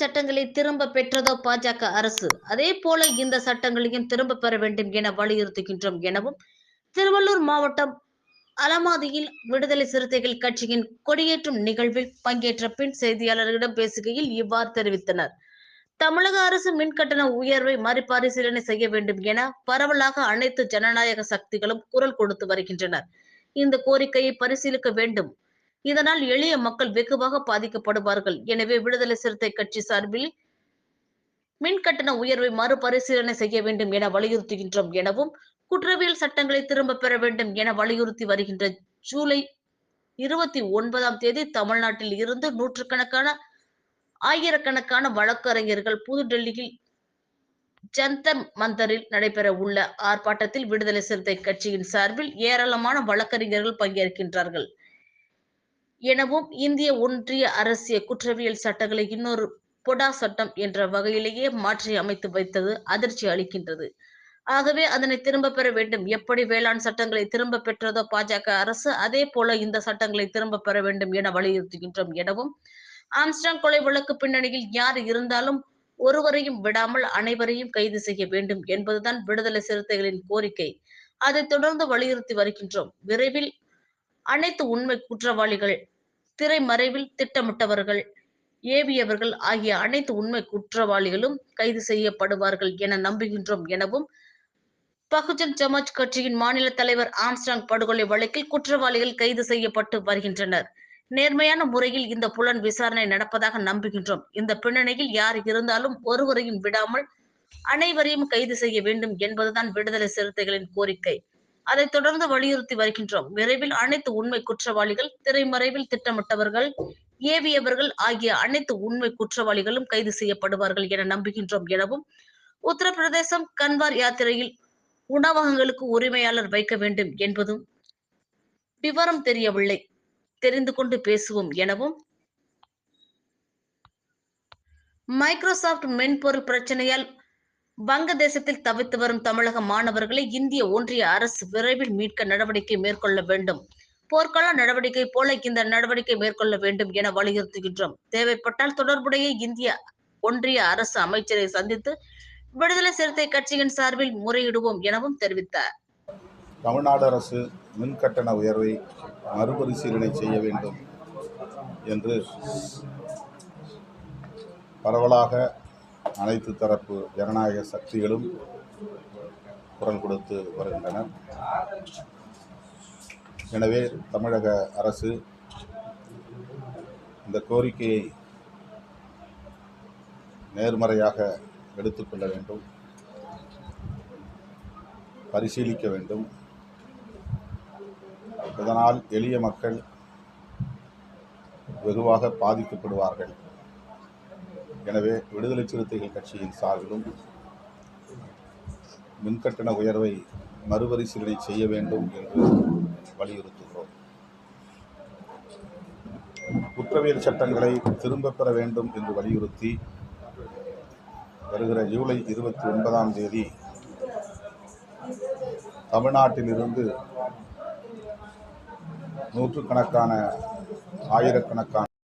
சட்டங்களை திரும்ப பெற்றதோ பாஜக அரசு. அதே போல இந்த சட்டங்களையும் திரும்ப பெற வேண்டும் என வலியுறுத்துகின்றோம் எனவும் திருவள்ளூர் மாவட்டம் அலமாதியில் விடுதலை சிறுத்தைகள் கட்சியின் கொடியேற்றும் நிகழ்வில் பங்கேற்ற பின் செய்தியாளர்களிடம் பேசுகையில் இவ்வாறு தெரிவித்தனர். தமிழக அரசு மின்கட்டண உயர்வை மறுபரிசீலனை செய்ய வேண்டும் என பரவலாக அனைத்து ஜனநாயக சக்திகளும் குரல் கொடுத்து வருகின்றனர். இந்த கோரிக்கையை பரிசீலிக்க வேண்டும். இதனால் எளிய மக்கள் வெகுவாக பாதிக்கப்படுவார்கள். எனவே விடுதலை சிறுத்தை கட்சி சார்பில் மின் கட்டண உயர்வை மறுபரிசீலனை செய்ய வேண்டும் என வலியுறுத்துகின்றோம் எனவும் குற்றவியல் சட்டங்களை திரும்ப பெற வேண்டும் என வலியுறுத்தி வருகின்ற ஜூலை இருபத்தி ஒன்பதாம் தேதி தமிழ்நாட்டில் இருந்து நூற்றுக்கணக்கான ஆயிரக்கணக்கான வழக்கறிஞர்கள் புதுடெல்லியில் ஜந்தர் மந்தரில் நடைபெற உள்ள ஆர்ப்பாட்டத்தில் விடுதலை சிறுத்தை கட்சியின் சார்பில் ஏராளமான வழக்கறிஞர்கள் பங்கேற்கின்றார்கள். எனவும் இந்திய ஒன்றிய அரசிய குற்றவியல் சட்டங்களை இன்னொரு பொடா சட்டம் என்ற வகையிலேயே மாற்றி அமைத்து வைத்தது அதிர்ச்சி அளிக்கின்றது. ஆகவே அதனை திரும்ப பெற வேண்டும். எப்படி வேளாண் சட்டங்களை திரும்ப பெற்றதோ பாஜக அரசு அதே போல இந்த சட்டங்களை திரும்ப பெற வேண்டும் என வலியுறுத்துகின்றோம் எனவும் ஆம்ஸ்டாங் கொலை வழக்கு பின்னணியில் யார் இருந்தாலும் ஒருவரையும் விடாமல் அனைவரையும் கைது செய்ய வேண்டும் என்பதுதான் விடுதலை சிறுத்தைகளின் கோரிக்கை. அதை தொடர்ந்து வலியுறுத்தி வருகின்றோம். விரைவில் அனைத்து உண்மை குற்றவாளிகள் திரைமறைவில் திட்டமிட்டவர்கள் ஏவியவர்கள் ஆகிய அனைத்து உண்மை குற்றவாளிகளும் கைது செய்யப்படுவார்கள் என நம்புகின்றோம் எனவும் பகுஜன் சமாஜ் கட்சியின் மாநில தலைவர் ஆம்ஸ்டாங் படுகொலை வழக்கில் குற்றவாளிகள் கைது செய்யப்பட்டு வருகின்றனர். நேர்மையான முறையில் இந்த புலன் விசாரணை நடப்பதாக நம்புகின்றோம். இந்த பின்னணியில் யார் இருந்தாலும் ஒருவரையும் விடாமல் அனைவரையும் கைது செய்ய வேண்டும் என்பதுதான் விடுதலை சிறுத்தைகளின் கோரிக்கை. அதை தொடர்ந்து வலியுறுத்தி வருகின்றோம். விரைவில் அனைத்து உண்மை குற்றவாளிகள் திரைமறைவில் திட்டமிட்டவர்கள் ஏவியவர்கள் ஆகிய அனைத்து உண்மை குற்றவாளிகளும் கைது செய்யப்படுவார்கள் என நம்புகின்றோம் எனவும் உத்தரப்பிரதேசம் கன்வார் யாத்திரையில் உணவகங்களுக்கு உரிமையாளர் வைக்க வேண்டும் என்பதும் விவரம் தெரியவில்லை. தெரிந்து கொண்டு பேசுவோம் எனவும் மைக்ரோசாப்ட் மென்பொருள் பிரச்சனையால் வங்கதேசத்தில் தவித்து வரும் தமிழக மாணவர்களை இந்திய ஒன்றிய அரசு விரைவில் மீட்க நடவடிக்கை மேற்கொள்ள வேண்டும். போர்க்கால நடவடிக்கை போல இந்த நடவடிக்கை மேற்கொள்ள வேண்டும் என வலியுறுத்துகின்றோம். தேவைப்பட்டால் தொடர்புடைய இந்திய ஒன்றிய அரசு அமைச்சரை சந்தித்து விடுதலை சிறுத்தை கட்சியின் சார்பில் முறையிடுவோம் எனவும் தெரிவித்தார். தமிழ்நாடு அரசு மின்கட்டண உயர்வை மறுபரிசீலனை செய்ய வேண்டும் என்று பரவலாக அனைத்து தரப்பு ஜனநாயக சக்திகளும் குரல் கொடுத்து வருகின்றன எனவே தமிழக அரசு இந்த கோரிக்கையை நேர்மறையாக எடுத்துக்கொள்ள வேண்டும். பரிசீலிக்க வேண்டும். இதனால் எளிய மக்கள் வெகுவாக பாதிக்கப்படுவார்கள். எனவே விடுதலை சிறுத்தைகள் கட்சியின் சார்பிலும் மின்கட்டண உயர்வை மறுபரிசீலனை செய்ய வேண்டும் என்று வலியுறுத்துகிறோம். குற்றவியல் சட்டங்களை திரும்பப் பெற வேண்டும் என்று வலியுறுத்தி வருகிற ஜூலை இருபத்தி ஒன்பதாம் தேதி தமிழ்நாட்டிலிருந்து நூற்றுக்கணக்கான ஆயிரக்கணக்கான